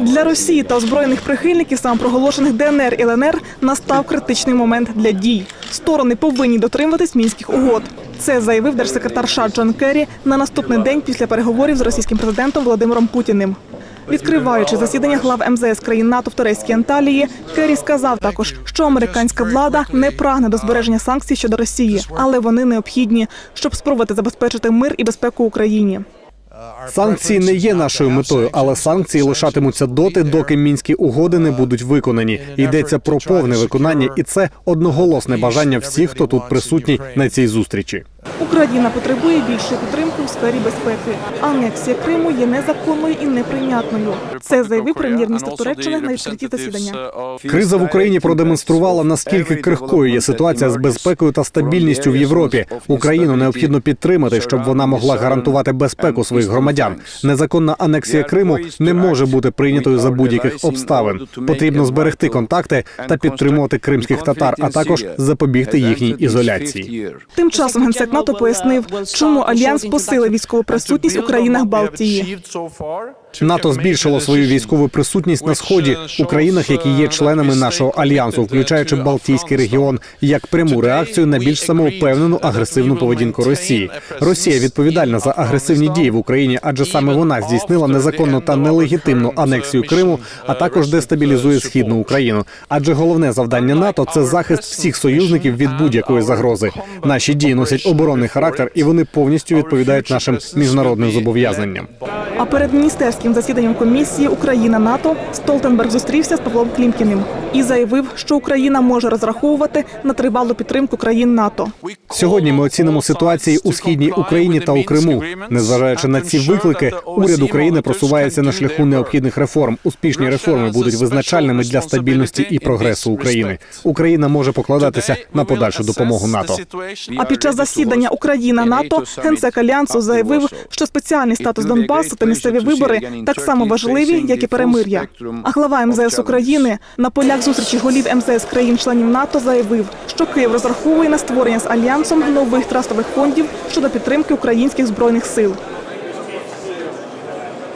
Для Росії та озброєних прихильників самопроголошених ДНР і ЛНР настав критичний момент для дій. Сторони повинні дотримуватись мінських угод. Це заявив держсекретар США Джон Керрі на наступний день після переговорів з російським президентом Володимиром Путіним. Відкриваючи засідання глав МЗС країн НАТО в турецькій Анталії, Керрі сказав також, що американська влада не прагне до збереження санкцій щодо Росії, але вони необхідні, щоб спробувати забезпечити мир і безпеку Україні. Санкції не є нашою метою, але санкції лишатимуться доти, доки мінські угоди не будуть виконані. Йдеться про повне виконання, і це одноголосне бажання всіх, хто тут присутній на цій зустрічі. Україна потребує більшої підтримки у сфері безпеки. Анексія Криму є незаконною і неприйнятною. Це заявив прем'єр-міністр Туреччини на відкритті засідання. Криза в Україні продемонструвала наскільки крихкою є ситуація з безпекою та стабільністю в Європі. Україну необхідно підтримати, щоб вона могла гарантувати безпеку своїх громадян. Незаконна анексія Криму не може бути прийнятою за будь-яких обставин. Потрібно зберегти контакти та підтримувати кримських татар, а також запобігти їхній ізоляції. Тим часом генсек НАТО пояснив, чому альянс посилив військову присутність у країнах Балтії. НАТО збільшило свою військову присутність на сході у країнах, які є членами нашого альянсу, включаючи Балтійський регіон, як пряму реакцію на більш самовпевнену агресивну поведінку Росії. Росія відповідальна за агресивні дії в Україні, адже саме вона здійснила незаконну та нелегітимну анексію Криму, а також дестабілізує східну Україну. Адже головне завдання НАТО це захист всіх союзників від будь-якої загрози. Наші дії носять оборонний характер, і вони повністю відповідають нашим міжнародним зобов'язанням. А перед міністерським засіданням комісії Україна НАТО Столтенберг зустрівся з Павлом Клімкіним і заявив, що Україна може розраховувати на тривалу підтримку країн НАТО. Сьогодні ми оцінимо ситуації у східній Україні та у Криму. Незважаючи на ці виклики, уряд України просувається на шляху необхідних реформ. Успішні реформи будуть визначальними для стабільності і прогресу України. Україна може покладатися на подальшу допомогу НАТО. А під час засідання Україна НАТО генсек альянсу заявив, що спеціальний статус Донбасу та місцеві вибори так само важливі, як і перемир'я. А глава МЗС України на полях зустрічі голів МЗС країн-членів НАТО заявив, що Київ розраховує на створення з альянсом нових трастових фондів щодо підтримки українських збройних сил.